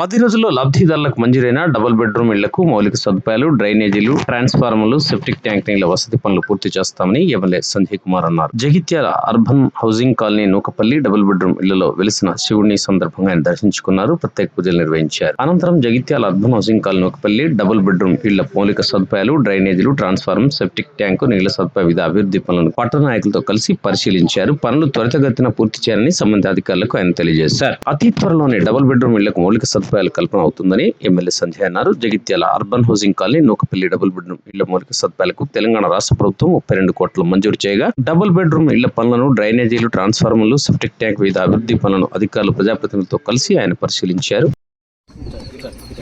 పది రోజుల్లో లబ్ధిదారులకు మంజూరైన డబుల్ బెడ్రూమ్ ఇళ్ళకు మౌలిక సదుపాయాలు డ్రైనేజీలు ట్రాన్స్ఫార్మర్లు సెప్టిక్ ట్యాంక్ నీళ్ళ వసతి పనులు పూర్తి చేస్తామని ఎమ్మెల్యే సంజయ్ కుమార్ అన్నారు. Jagtial urban housing colony Nukapalli double bedroom ఇళ్ళలో వెలిసిన శివుడిని సందర్భంగా ఆయన దర్శించుకున్నారు ప్రత్యేక పూజలు నిర్వహించారు. అనంతరం Jagtial urban housing colony Nukapalli double bedroom ఇళ్ళ మౌలిక సదుపాయాలు డ్రైనేజీలు ట్రాన్స్ఫార్మర్ సెప్టిక్ ట్యాంకు నీళ్ళ సదుపాయ వివిధ అభివృద్ధి పనులను పట్టణ నాయకులతో కలిసి పరిశీలించారు. పనులు త్వరితగతిన పూర్తి చేయాలని సంబంధిత అధికారులకు ఆయన తెలియజేశారు. అతి త్వరలోనే డబుల్ బెడ్రూమ్ ఇళ్ళకు మౌలిక సదుపాయాలు కల్పన అవుతుందని ఎమ్మెల్యే సంధ్య అన్నారు. Jagtial urban housing colony Nukapalli double bedroom ఇళ్ళ మౌలిక సదుపాయాలకు తెలంగాణ రాష్ట్ర ప్రభుత్వం ముప్పై రెండు కోట్లు మంజూరు చేయగా డబుల్ బెడ్రూమ్ ఇళ్ళ పనులను డ్రైనేజీలు ట్రాన్స్ఫార్మర్లు సెప్టిక్ ట్యాంక్ వివిధ అభివృద్ధి పనులను అధికారులు ప్రజాప్రతినిధులతో కలిసి ఆయన పరిశీలించారు.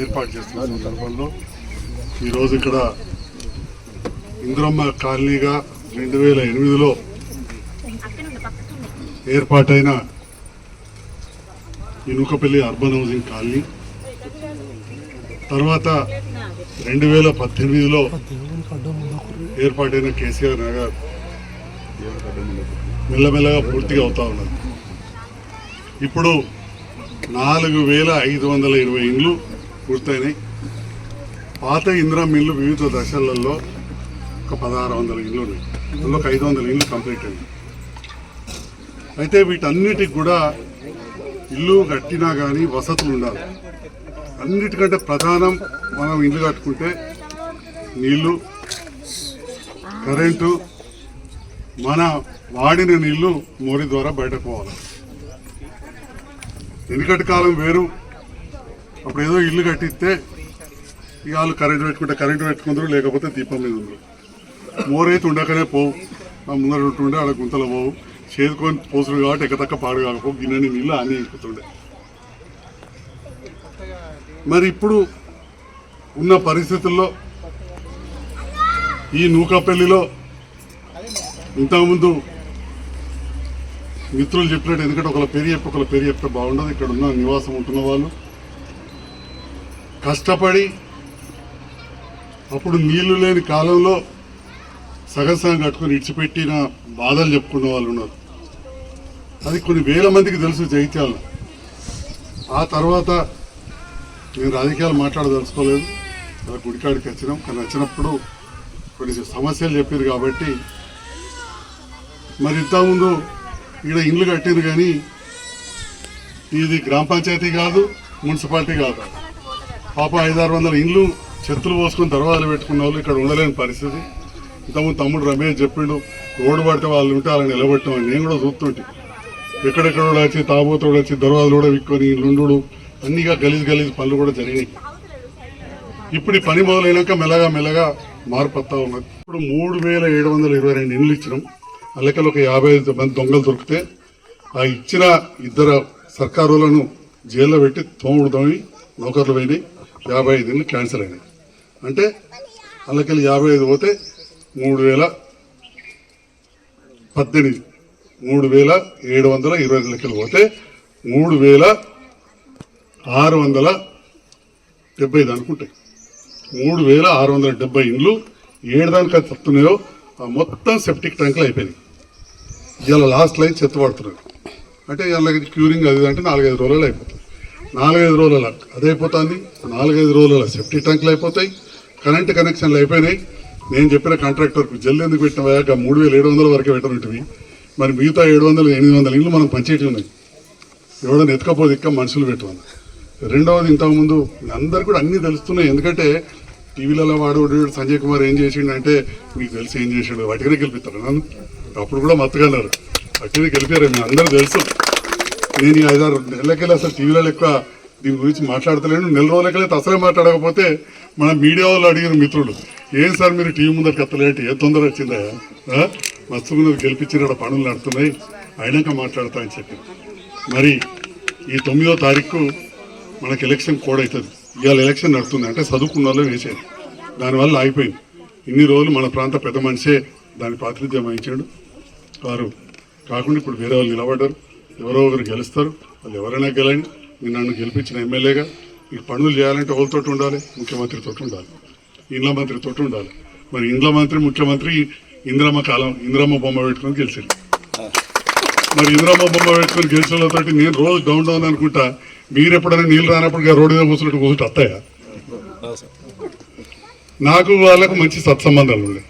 ఏర్పాటు ఈరోజు ఇక్కడ ఇంద్రమ్మ కాలనీగా రెండు వేల ఎనిమిదిలో ఏర్పాటైన ఇనుకపల్లి అర్బన్ హౌసింగ్ కాలనీ. తర్వాత రెండు వేల పద్దెనిమిదిలో ఏర్పాటైన కేసీఆర్ నగర్ మెల్లమెల్లగా పూర్తిగా అవుతా ఉన్నది. ఇప్పుడు నాలుగు వేల ఐదు వందల ఇరవై ఇండ్లు పూర్తయినాయి. పాత ఇందిరా మిల్లు వివిధ దశలలో ఒక పదహారు వందల ఇండ్లు ఉన్నాయి. అందులో ఒక ఐదు వందల ఇండ్లు కంప్లీట్ అయింది అయితే వీటన్నిటికి కూడా ఇల్లు కట్టినా కానీ వసతులు ఉండాలి. అన్నిటికంటే ప్రధానం మనం ఇల్లు కట్టుకుంటే నీళ్ళు కరెంటు మన వాడిన నీళ్ళు మోరి ద్వారా బయటకు పోవాలి. వెనుకటి కాలం వేరు. అప్పుడు ఏదో ఇల్లు కట్టిస్తే ఇక వాళ్ళు కరెంటు పెట్టుకుంటే కరెంటు పెట్టుకుందరు లేకపోతే దీపం మీద ఉందరు. మోరైతే ఉండకనే పోవు. ఆ ముందర ఉంటుండే ఆడ గుంతలు పోవు. చేదుకొని పోసుడు కాబట్టి ఎక్కతక్క పాడు కాకపో గిన్నెని నీళ్ళు అన్నీ ఎక్కుతుండే మరి ఇప్పుడు ఉన్న పరిస్థితుల్లో ఈ నూకాపల్లిలో ఇంతకుముందు మిత్రులు చెప్పినట్టు ఎందుకంటే ఒకళ్ళ పేరు చెప్పి ఒకళ్ళ పేరు చెప్తే బాగుండదు ఇక్కడ ఉన్న నివాసం ఉంటున్న వాళ్ళు. కష్టపడి అప్పుడు నీళ్ళు లేని కాలంలో సగం సగం కట్టుకొని ఇడిచిపెట్టిన బాధలు చెప్పుకున్న వాళ్ళు ఉన్నారు. అది కొన్ని వేల మందికి తెలుసు జైత్యాలు ఆ తర్వాత నేను రాజకీయాలు మాట్లాడదలుచుకోలేదు. అలా గుడికాడికి వచ్చినాం. కానీ వచ్చినప్పుడు కొన్ని సమస్యలు చెప్పారు కాబట్టి మరి ఇంతకుముందు ఇక్కడ ఇండ్లు కట్టింది కానీ ఇది గ్రామ పంచాయతీ కాదు మున్సిపాలిటీ కాదు. పాప ఐదారు వందల ఇండ్లు చెత్తలు పోసుకొని దర్వాజాలు పెట్టుకున్న వాళ్ళు ఇక్కడ ఉండలేని పరిస్థితి. ఇంతకుముందు తమ్ముడు రమేష్ చెప్పిండు రోడ్డు పడితే వాళ్ళు ఉంటే వాళ్ళని నిలబెట్టామని. నేను కూడా చూస్తుంటే ఎక్కడెక్కడ కూడా వచ్చి తాబోతుడు వచ్చి దర్వాజలు కూడా విక్కొని ఇండ్లుండు అన్నీగా గలీజ్ గలీజ్ పనులు కూడా జరిగినాయి. ఇప్పుడు ఈ పని మొదలైనాక మెల్లగా మెల్లగా మార్పు ఉన్నది. ఇప్పుడు మూడు వేల ఏడు వందల ఇరవై రెండు ఇండ్లు ఇచ్చినాం. అల్లకలు ఒక యాభై ఐదు మంది దొంగలు దొరికితే ఆ ఇచ్చిన ఇద్దరు సర్కారులను జైల్లో పెట్టి తోముడు తోమి నౌకర్లు పోయినాయి. యాభై ఐదు ఇండ్లు క్యాన్సిల్ అయినాయి. అంటే అల్లకెళ్ళి యాభై ఐదు పోతే మూడు వేల పద్దెనిమిది. మూడు వేల ఏడు వందల ఇరవై ఐదు లెక్కలు పోతే మూడు వేల ఆరు వందల డెబ్బై ఐదు అనుకుంటాయి మూడు వేల ఆరు వందల డెబ్బై ఇండ్లు ఏడు దానికి అది తప్పుతున్నాయో ఆ మొత్తం సెప్టిక్ ట్యాంకులు అయిపోయినాయి. ఇలా లాస్ట్ లైన్ చెత్త పడుతున్నారు. అంటే ఇలా క్యూరింగ్ అది అంటే నాలుగైదు రోజులు అయిపోతుంది. నాలుగైదు రోజుల అది అయిపోతుంది నాలుగైదు రోజుల సెప్టిక్ ట్యాంకులు అయిపోతాయి కరెంట్ కనెక్షన్లు అయిపోయినాయి. నేను చెప్పిన కాంట్రాక్టర్కు జల్లు ఎందుకు పెట్టిన మూడు వేల ఏడు వందల వరకు పెట్టనుంటివి మరి మిగతా ఏడు వందలు ఎనిమిది వందల ఇల్లు మనం పంచేటి ఉన్నాయి. ఎవడన్నా ఎత్తుకపోతే ఎక్క మనుషులు పెట్టమని రెండవది ఇంతకుముందు అందరు కూడా అన్నీ తెలుస్తున్నాయి. ఎందుకంటే టీవీలలో వాడు వాడు సంజయ్ కుమార్ ఏం చేసిండు అంటే మీకు తెలిసి ఏం చేసాడు? వాటికనే గెలిపిస్తారు నన్ను అప్పుడు కూడా మత్తుగా అన్నారు. గెలిపారు మీ అందరూ తెలుసు. నేను ఈ ఐదారు నెలలకెళ్ళి అసలు టీవీలలో ఎక్కువ దీని గురించి మాట్లాడతలేను. నెల రోజులకెళ్ళి అసలే మాట్లాడకపోతే మన మీడియా వాళ్ళు అడిగిన మిత్రుడు ఏం సార్ మీరు టీవీ ముందర కత్తలేంటి ఏ తొందర వచ్చిందా? ఆ? మస్తున్నది గెలిపించిన పనులు నడుతున్నాయి అయినాక మాట్లాడతా అని చెప్పి. మరి ఈ తొమ్మిదో తారీఖు మనకి ఎలక్షన్ కోడ్ అవుతుంది ఇవాళ ఎలక్షన్ నడుస్తుంది అంటే చదువుకున్న వాళ్ళు వేసేది దానివల్ల ఆగిపోయింది. ఇన్ని రోజులు మన ప్రాంత పెద్ద మనిషే దాని ప్రాతినిధ్యం వహించాడు. వారు కాకుండా ఇప్పుడు వేరే వాళ్ళు నిలబడ్డారు. ఎవరో ఒకరు గెలుస్తారు. వాళ్ళు ఎవరైనా గెలండి. నేను నన్ను గెలిపించిన ఎమ్మెల్యేగా. ఈ పనులు చేయాలంటే ఎవరితో ఉండాలి. ముఖ్యమంత్రితో ఉండాలి. ఇండ్ల మంత్రితో ఉండాలి. మరి ఇండ్ల మంత్రి ముఖ్యమంత్రి ఇంద్రమ్మ కాలం ఇంద్రమ్మ బొమ్మ పెట్టుకొని గెలిచింది మరి ఇంద్రమ్మ బొమ్మ పెట్టుకొని గెలిచిన వాళ్ళతోటి నేను రోజు డౌన్ డౌన్ అనుకుంటా మీరు ఎప్పుడైనా నీళ్ళు రానప్పుడు రోడ్డు మీద కూర్చున్నట్టు కూర్చుంటే వస్తాయా నాకు వాళ్ళకు మంచి సత్సంబంధాలు ఉన్నాయి.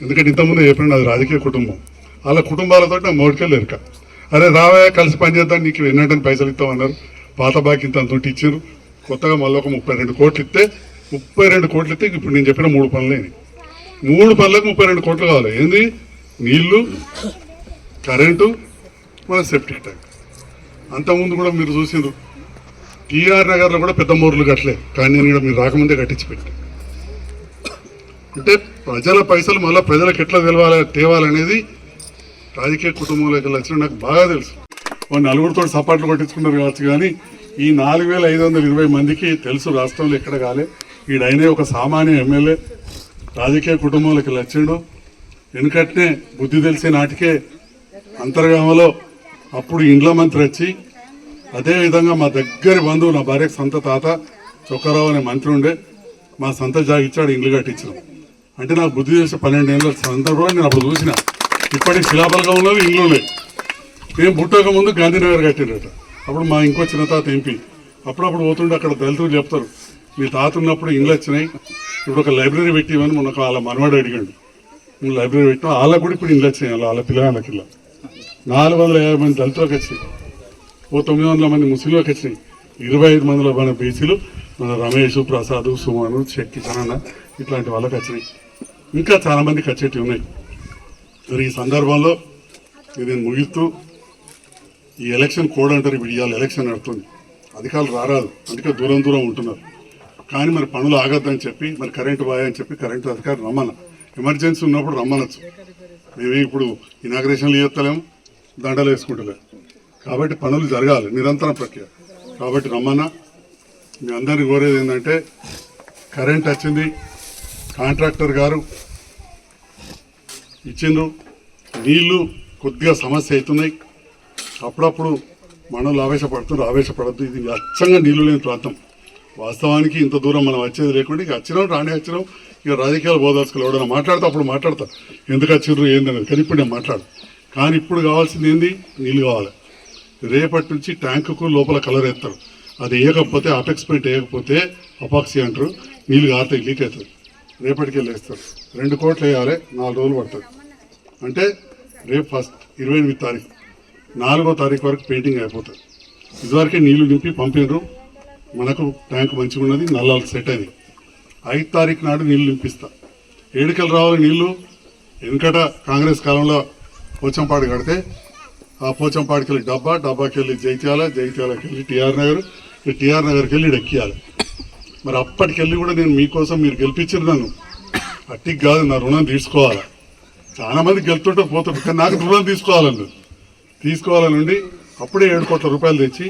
ఎందుకంటే ఇంతకుముందు చెప్పిన అది రాజకీయ కుటుంబం. వాళ్ళ కుటుంబాలతో నా మోడికెళ్ళి ఎరక అరే రావయ్య కలిసి పనిచేద్దాం నీకు ఎన్నటని పైసలు ఇస్తామన్నారు పాత బాకి ఇంత అంత ఇచ్చారు. కొత్తగా మళ్ళీ ఒక ముప్పై రెండు కోట్లు ఇస్తే ముప్పై రెండు కోట్లు ఇస్తే ఇప్పుడు నేను చెప్పిన మూడు పనులే. మూడు పనులకు ముప్పై రెండు కోట్లు కావాలి. ఏంది? నీళ్ళు కరెంటు మన సెప్టిక్ ట్యాంక్ అంతకుముందు కూడా మీరు చూసిండ్రు. టీఆర్ నగర్లో కూడా పెద్ద మోర్లు కట్టలేదు కానీ నేను కూడా మీరు రాకముందే కట్టించి పెట్టి. అంటే ప్రజల పైసలు మళ్ళీ ప్రజలకు ఎట్లా తెలవాలి తేవాలనేది రాజకీయ కుటుంబంలోకి వచ్చిన నాకు బాగా తెలుసు. వాళ్ళు నలుగురితో సపాట్లు కొట్టించుకున్నారు కావచ్చు కానీ ఈ నాలుగు వేల ఐదు వందల ఇరవై మందికి తెలుసు రాష్ట్రంలో ఎక్కడ కాలే. ఈడైనే ఒక సామాన్య ఎమ్మెల్యే రాజకీయ కుటుంబంలోకి లచ్చిండు. వెనుకట్నే బుద్ధి తెలిసే నాటికే అంతర్గామలో అప్పుడు ఇండ్ల మంత్రి వచ్చి అదేవిధంగా మా దగ్గర బంధువు నా భార్యకు సొంత తాత చొక్కరావు అనే మంత్రి ఉండే మా సొంత జాగిచ్చాడు ఇండ్లు కట్టించడం అంటే నాకు బుద్ధి చేసే పన్నెండేళ్ళ సందర్భంలో నేను అప్పుడు చూసిన ఇప్పటికి శిలాపలకం ఉన్నది ఇండ్లు ఉన్నాయి. మేము పుట్టక ముందు గాంధీనగర్ కట్టినట అప్పుడు మా ఇంకో చిన్న తాత ఎంపీ. అప్పుడప్పుడు పోతుండే అక్కడ దళితులు చెప్తారు మీ తాత ఉన్నప్పుడు ఇండ్లు వచ్చినాయి. ఇప్పుడు ఒక లైబ్రరీ పెట్టివని మొన్న ఒక వాళ్ళ మనవాడు అడిగాడు. లైబ్రరీ పెట్టిన వాళ్ళకు కూడా ఇప్పుడు ఇండ్లు వచ్చినాయి వాళ్ళ పిల్లగాళ్ళకి ఇలా. నాలుగు వందల యాభై మంది దళితులకు వచ్చినాయి. ఓ తొమ్మిది వందల మంది ముస్లింలకు వచ్చినాయి. ఇరవై ఐదు మందిలో మన బీసీలు మన రమేష్ ప్రసాద్ సుమను శక్తి చనన్న ఇట్లాంటి వాళ్ళకి వచ్చినాయి. ఇంకా చాలామందికి వచ్చేటివి ఉన్నాయి. మరి ఈ సందర్భంలో ఇది నేను ముగిస్తూ ఈ ఎలక్షన్ కోడ్ అంటారు ఇప్పుడు ఇవాళ ఎలక్షన్ నడుతుంది అధికారులు రారాదు. అందుకే దూరం దూరం ఉంటున్నారు. కానీ మరి పనులు ఆగద్దని చెప్పి మరి కరెంటు బాయ్ అని చెప్పి కరెంటు అధికారి రమ్మన. ఎమర్జెన్సీ ఉన్నప్పుడు రమ్మనొచ్చు. మేమే ఇప్పుడు ఇనాగ్రేషన్లు చేస్తలేము దండలు వేసుకుంటలేము. కాబట్టి పనులు జరగాలి నిరంతర ప్రక్రియ. కాబట్టి రమ్మన్నా. మీ అందరిని కోరేది ఏంటంటే కరెంట్ వచ్చింది కాంట్రాక్టర్ గారు ఇచ్చిండ్రు నీళ్ళు కొద్దిగా సమస్య అవుతున్నాయి. అప్పుడప్పుడు మనలు ఆవేశపడుతున్నారు ఆవేశపడద్దు. ఇది అచ్చంగా నీళ్ళు లేని ప్రాంతం. వాస్తవానికి ఇంత దూరం మనం వచ్చేది లేకుండా ఇక వచ్చినాం రాని వచ్చినాం ఇక రాజకీయాలు బోదాల్సుకుని ఎవడైనా మాట్లాడితే అప్పుడు మాట్లాడతా. ఎందుకు వచ్చిర్రు ఏందనేది కానీ ఇప్పుడు నేను మాట్లాడు కానీ ఇప్పుడు కావాల్సింది ఏంది? నీళ్ళు కావాలి. రేపటి నుంచి ట్యాంకుకు లోపల కలర్ వేస్తారు. అది వేయకపోతే అపెక్స్ పెయింట్ వేయకపోతే అపాక్సీ అంటారు. నీళ్ళు కారుతాయి లీక్ అవుతుంది. రేపటికి వెళ్ళి వేస్తారు రెండు కోట్లు వేయాలి నాలుగు రోజులు పడుతుంది. అంటే రేపు ఫస్ట్ ఇరవై ఎనిమిది తారీఖు నాలుగో తారీఖు వరకు పెయింటింగ్ అయిపోతుంది. ఇదివరకే నీళ్ళు నింపి పంపినరు. మనకు ట్యాంక్ మంచిగా ఉన్నది నల్లాలు సెట్ అయింది. ఐదు తారీఖు నాడు నీళ్ళు నింపిస్తా. ఏడుకలు రావాలి నీళ్ళు వెనుకట కాంగ్రెస్ కాలంలో పోచంపాడు కడితే ఆ పోచంపాడికి వెళ్ళి డబ్బా డబ్బాకి వెళ్ళి జైత్యాల జైత్యాలకి వెళ్ళి టీఆర్ నగర్ టీఆర్ నగర్కి వెళ్ళి ఎక్కియాలి మరి అప్పటికెళ్ళి కూడా నేను మీకోసం మీరు గెలిపించారు నన్ను. అట్టికి కాదు నా రుణం తీసుకోవాలి? చాలా మంది గెలుతుంటే పోతుంటారు కానీ నాకు రుణం తీసుకోవాలండి. తీసుకోవాలనుండి అప్పుడే ఏడు కోట్ల రూపాయలు తెచ్చి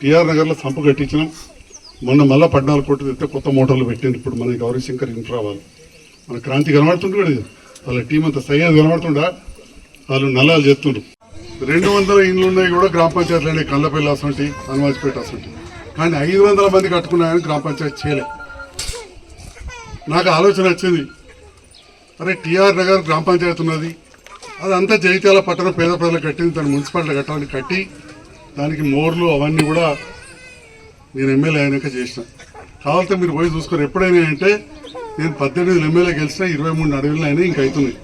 టీఆర్ నగర్లో సంపు కట్టించినాం. మొన్న మళ్ళీ పద్నాలుగు కోట్లు తెస్తే కొత్త మోటార్లు పెట్టింది ఇప్పుడు మన గౌరీశంకర్ ఇన్ఫ్రా వాళ్ళు మన క్రాంతి కనబడుతుండే కూడా వాళ్ళ టీం అంతా సయ్యద్ కనబడుతుండా? వాళ్ళు నల్లాలు చేస్తుండ్రు. రెండు వందల ఇండ్లు ఉన్నాయి కూడా గ్రామ పంచాయతీలు కళ్ళపల్లి అసంటి హనుమాజ్పేట అసంటి కానీ ఐదు వందల మంది కట్టుకున్నాయని గ్రామ పంచాయతీ చేయలే. నాకు ఆలోచన వచ్చింది. అరే టీఆర్ నగర్ గ్రామ పంచాయతీ ఉన్నది. అదంతా జైత్యాల పట్టణ పేద ప్రజలు కట్టింది దాని మున్సిపాలిటీ కట్టాలని కట్టి దానికి మోర్లు అవన్నీ కూడా నేను ఎమ్మెల్యే అయినాక చేసిన. కావాలంటే మీరు పోయి చూసుకోరు. ఎప్పుడైనా అంటే నేను పద్దెనిమిది ఎమ్మెల్యే గెలిచిన ఇరవై మూడు అడవులు అయినా ఇంక అవుతున్నాయి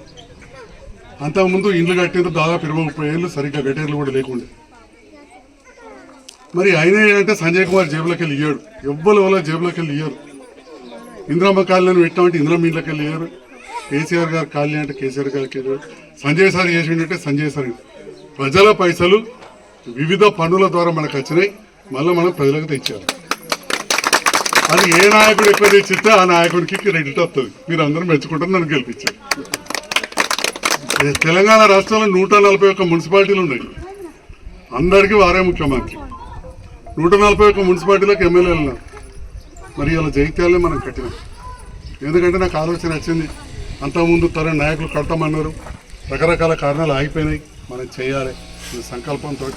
అంతకుముందు ఇండ్లు కట్టేది దాదాపు ఇరవై ముప్పై ఏళ్ళు సరిగ్గా గటేర్లు కూడా లేకుండే. మరి అయినా అంటే సంజయ్ కుమార్ జేబులోకి వెళ్ళి ఇయ్యాడు. ఎవ్వరు ఎవరో జేబులోకి వెళ్ళి ఇయ్యారు. ఇందిరమ్మ కాలనీ పెట్టామంటే ఇందిరమ్మ ఇంట్లోకి వెళ్ళి ఇయ్యారు. కేసీఆర్ గారు కాలనీ అంటే కేసీఆర్ గారికి వెళ్ళారు సంజయ్ సార్ చేసిండంటే సంజయ్ సార్ ప్రజల పైసలు వివిధ పనుల ద్వారా మనకు వచ్చినాయి. మళ్ళీ మనం ప్రజలకు తెచ్చారు అది ఏ నాయకుడు ఎక్కువ తెచ్చిస్తే ఆ నాయకుడికి క్రెడిట్ వస్తుంది. మీరు అందరూ మెచ్చుకుంటారు నన్ను గెలిపించారు. తెలంగాణ రాష్ట్రంలో నూట నలభై ఒక్క మున్సిపాలిటీలు ఉన్నాయి. అందరికీ వారే ముఖ్యమంత్రి. నూట నలభై ఒక్క మున్సిపాలిటీలకు ఎమ్మెల్యేలు ఉన్నారు. మరి ఇలా జైత్యాలే మనం కట్టినాం. ఎందుకంటే నాకు ఆలోచన వచ్చింది అంతకుముందు తరం నాయకులు కడతామన్నారు. రకరకాల కారణాలు ఆగిపోయినాయి. మనం చేయాలి సంకల్పంతో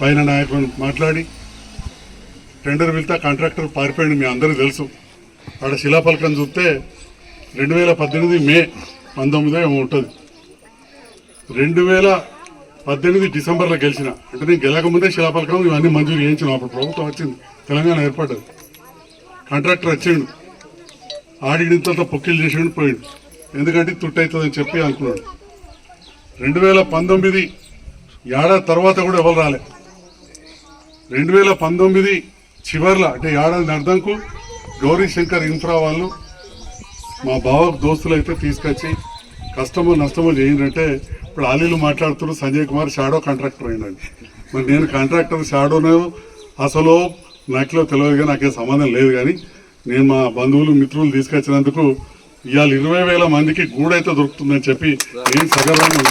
పైన నాయకులను మాట్లాడి టెండర్ వెళ్తే కాంట్రాక్టర్ పారిపోయింది మీ అందరికీ తెలుసు. ఆడ శిలాఫలకం చూస్తే రెండు వేల పద్దెనిమిది మే పంతొమ్మిదో ఏమో ఉంటుంది. రెండు వేల పద్దెనిమిది డిసెంబర్లో గెలిచిన అంటే నేను గెలకముందే శిలాఫలకం ఇవన్నీ మంజూరు చేయించిన అప్పుడు ప్రభుత్వం వచ్చింది తెలంగాణ ఏర్పడ్డది. కాంట్రాక్టర్ వచ్చిండు ఆడినంత పొక్కిలు చేసిండు పోయిండు. ఎందుకంటే తుట్టు అవుతుందని చెప్పి అనుకున్నాడు. రెండు వేల పంతొమ్మిది ఏడాది తర్వాత కూడా ఎవరు రాలే. రెండు వేల పంతొమ్మిది చివర్ల అంటే ఏడాది అర్థంకు గౌరీ శంకర్ ఇన్ఫ్రా వాళ్ళు మా బావ దోస్తులు అయితే తీసుకొచ్చి కష్టమో నష్టమో చేయండి ఇప్పుడు ఆలీలు మాట్లాడుతున్నారు సంజయ్ కుమార్ షాడో కాంట్రాక్టర్ అయినండి. మరి నేను కాంట్రాక్టర్ షాడోనే అసలు నాకులో తెలియదు నాకేం సంబంధం లేదు కానీ నేను మా బంధువులు మిత్రులు తీసుకొచ్చినందుకు ఇవాళ ఇరవై వేల మందికి గూడైతే దొరుకుతుందని చెప్పి నేను సగర్వంగా